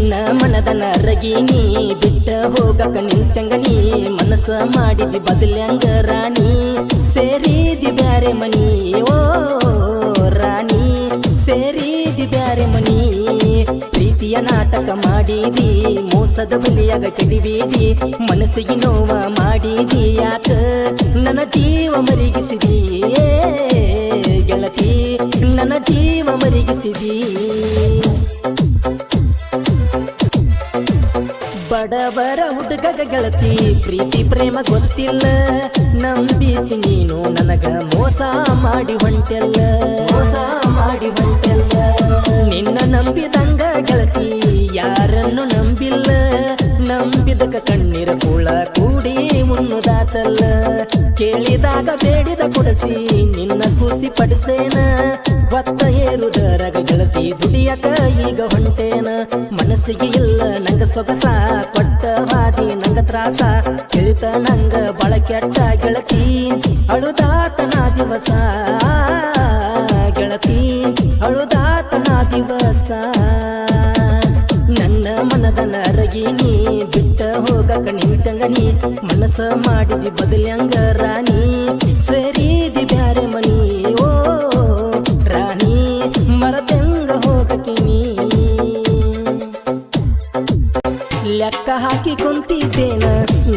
ನನ್ನ ಮನದ ನರಗಿನಿ ಬಿಟ್ಟ ಹೋಗಕ ನಿಂತಂಗನಿ ಮನಸ್ಸ ಮಾಡಿದಿ ಬದಲ್ಯಂಗ ರಾಣಿ. ಸೇರಿದಿ ಬ್ಯಾರೆ ಮನಿ, ಓ ರಾಣಿ. ಸೇರಿದಿ ಬ್ಯಾರೆ ಮನಿ, ಪ್ರೀತಿಯ ನಾಟಕ ಮಾಡಿದಿ ಮೋಸದ ಬಲಿಯಾಗ ಕೆಡಿವಿದಿ ಮನಸ್ಸಿಗೆ ನೋವ ಮಾಡಿದಿ ಯಾಕ? ನನ್ನ ಜೀವ ಮರಿಗಿಸಿದಿ ಗೆಳತಿ, ನನ್ನ ಜೀವ ಮರಿಗಿಸಿದಿ. ಬಡವರ ಹುಡುಗಗ ಗೆಳತಿ, ಪ್ರೀತಿ, ಪ್ರೇಮ ಗೊತ್ತಿಲ್ಲ. ನಂಬಿಸಿ ನೀನು ನನಗ ಮೋಸ ಮಾಡಿ ಹೊಂಟೆಲ್ಲ. ಮೋಸ ಮಾಡಿ ಹೊಂಟೆಲ್ಲ. ನಿನ್ನ ನಂಬಿದಂಗ ಗೆಳತಿ, ಯಾರನ್ನು ನಂಬಿಲ್ಲ. ನಂಬಿದಕ ಕಣ್ಣೀರ ಕೂಳ ಕೂಡಿ ಉಣ್ಣುದಾತಲ್ಲ. ಕೇಳಿದಾಗ ಬೇಡಿದ ಕೊಡಸಿ, ನಿನ್ನ ಖುಷಿ ಪಡಿಸೇನ. ಒತ್ತ ಏರುದರಗ ಗೆಳತಿ ದುಡಿಯಕ ಈಗ ಹೊಂಟೇನ. ಮನಸ್ಸಿಗೆ ಇಲ್ಲ ಸೊಗಸ, ಕೊಟ್ಟ ವಾದಿ ನಂಗ ತ್ರಾಸ. ತಿಳಿತ ನಂಗ ಬಳ ಕೆಟ್ಟ ಗೆಳತಿ. ಅಳುದಾತನ ದಿವಸ, ಗೆಳತಿ. ಅಳುದಾತನ ದಿವಸ. ನನ್ನ ಮನದ ನರಗಿನಿ ಬಿಟ್ಟ ಹೋಗಕ ನಿಂತಂಗ ನೀ. ಮನಸ್ಸ ಮಾಡಿದಿ ಬದಲ್ಯಂಗ ರಾಣಿ.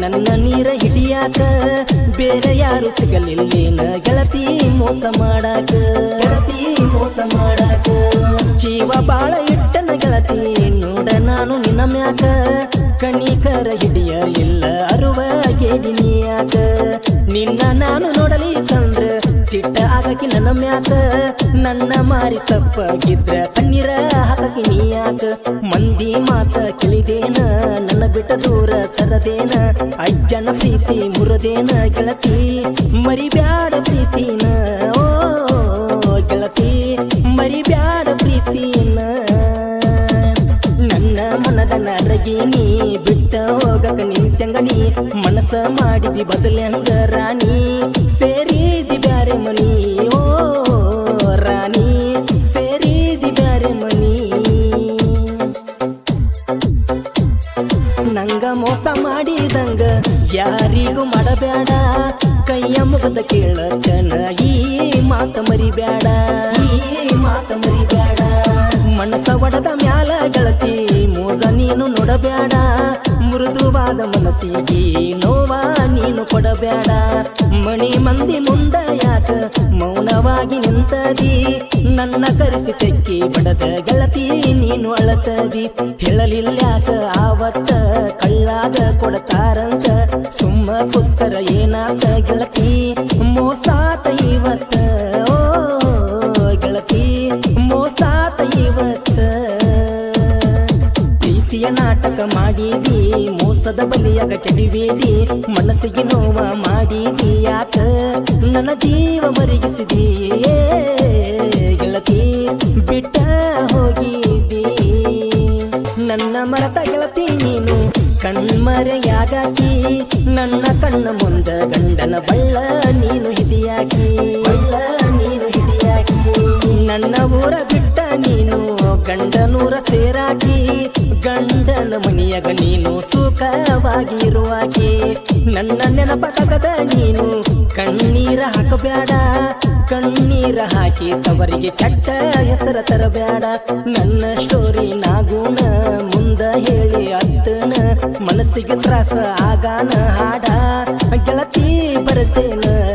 ನನ್ನ ನೀರ ಹಿಡಿಯಾಕ ಬೇರೆ ಯಾರು ಸಿಗಲಿಲ್ಲೇನ ಗೆಳತಿ ಮೋಸ ಮಾಡಾಕ? ಗೆಳತಿ ಮೋಸ ಮಾಡಾಕ? ಜೀವ ಬಾಳ ಇಟ್ಟನ ಗೆಳತಿ, ನೋಡ ನಾನು ನಿನ್ನ ಮ್ಯಾಕ. ಕಣಿಕರ ಹಿಡಿಯಲಿಲ್ಲ ಅರುವ ಗೆಡಿನಿಯಾಕ ನಿನ್ನ ನಾನು ನೋಡಲಿ ತಂದ್ರ ಸಿಟ್ಟ ಆಗಕಿ ನನ್ನ ಮ್ಯಾಕ. ನನ್ನ ಮಾರಿ ಸಪ್ಪಗಿದ್ರ ಕಣ್ಣೀರ ಹಾಕಕಿ ನೀಯಾಕ. ಮಂದಿ ಮಾತ ಪ್ರೀತಿ ಮುರದೇನ ಗೆಳತಿ, ಮರಿಬ್ಯಾಡ ಪ್ರೀತಿನ, ಓ, ಗೆಳತಿ, ಮರಿಬ್ಯಾಡ ಪ್ರೀತಿನ. ನನ್ನ ಮನದ ನರಗಿನಿ ಬಿಟ್ಟ ಹೋಗಕ ನಿಂತಂಗ ನೀ ಮನಸ್ಸ ಮಾಡಿದಿ ಬದಲಂಗ ರಾಣಿ. ಸೇರಿದಿ ಬ್ಯಾರೆ ಮನಿ, ಓ, ರಾಣಿ, ಸೇರಿದಿ ಬ್ಯಾರೆ ಮನಿ. ನಂಗ ಮೋಸ ಮಾಡಿದಂಗ ಯಾರಿಗೂ ಮಾಡಬೇಡ. ಕೈಯ ಮುಗದ ಕೇಳ ಈ ಮಾತ ಮರಿಬೇಡ. ಈ ಮಾತ ಮರಿಬೇಡ. ಮನಸ ಒಡದ ಮ್ಯಾಲ ಗೆಳತಿ ಮೋಸ ನೀನು ನೋಡಬೇಡ. ಮೃದುವಾದ ಮನಸ್ಸಿಗೆ ನೋವ ನೀನು ಕೊಡಬೇಡ. ಮಣಿ ಮಂದಿ ಮುಂದ ಯಾಕ ಮೌನವಾಗಿ ನಿಂತದಿ? ನನ್ನ ಕರೆಸಿ ತೆಕ್ಕಿ ಬಡದ ಗೆಳತಿ ನೀನು ಅಳತದಿ. ಹೇಳಲಿಲ್ಯಾಕ ಆವತ್ತ ಮೋಸದ ಬಲಿಯಾಗ ಕೆಡಿವೇದಿ ಮನಸ್ಸಿಗೆ ನೋವ ಮಾಡಿದಿ ಯಾಕ ನನ್ನ ಜೀವ ಮರಿಗಿಸಿದಿ. ಏ ಗೆಳತಿ, ಬಿಟ್ಟ ಹೋಗಿದಿ ನನ್ನ ಮರತ ಗೆಳತಿ ನೀನು, ಕಣ್ಮರೆಯಾಗಾಕಿ. ನನ್ನ ಕಣ್ಣ ಮುಂದ ಗಂಡನ ಬಳ್ಳ ನೀನು ಹಿಡಿಯಾಕಿ. ಬಳ್ಳ ನೀನು ಹಿಡಿಯಾಕಿ. ನನ್ನ ಊರ ಬಿಟ್ಟ ನೀನು, ಗಂಡನೂರ ಗಂಡನ ಮನೆಯಾಗ ನೀನು ಸುಖವಾಗಿರುವಾಗೆ. ನನ್ನ ನೆನಪ ತಗದ ನೀನು ಕಣ್ಣೀರ ಹಾಕಬೇಡ. ಕಣ್ಣೀರ ಹಾಕಿ ತವರಿಗೆ ಕೆಟ್ಟ ಹೆಸರ ತರಬೇಡ. ನನ್ನ ಸ್ಟೋರಿ ನಾಗೂನ ಮುಂದ ಹೇಳಿ ಅತ್ತನ. ಮನಸ್ಸಿಗೆ ತ್ರಾಸ ಆಗಾನ ಹಾಡ. ಗೆಳತಿ ಬರಸೇನ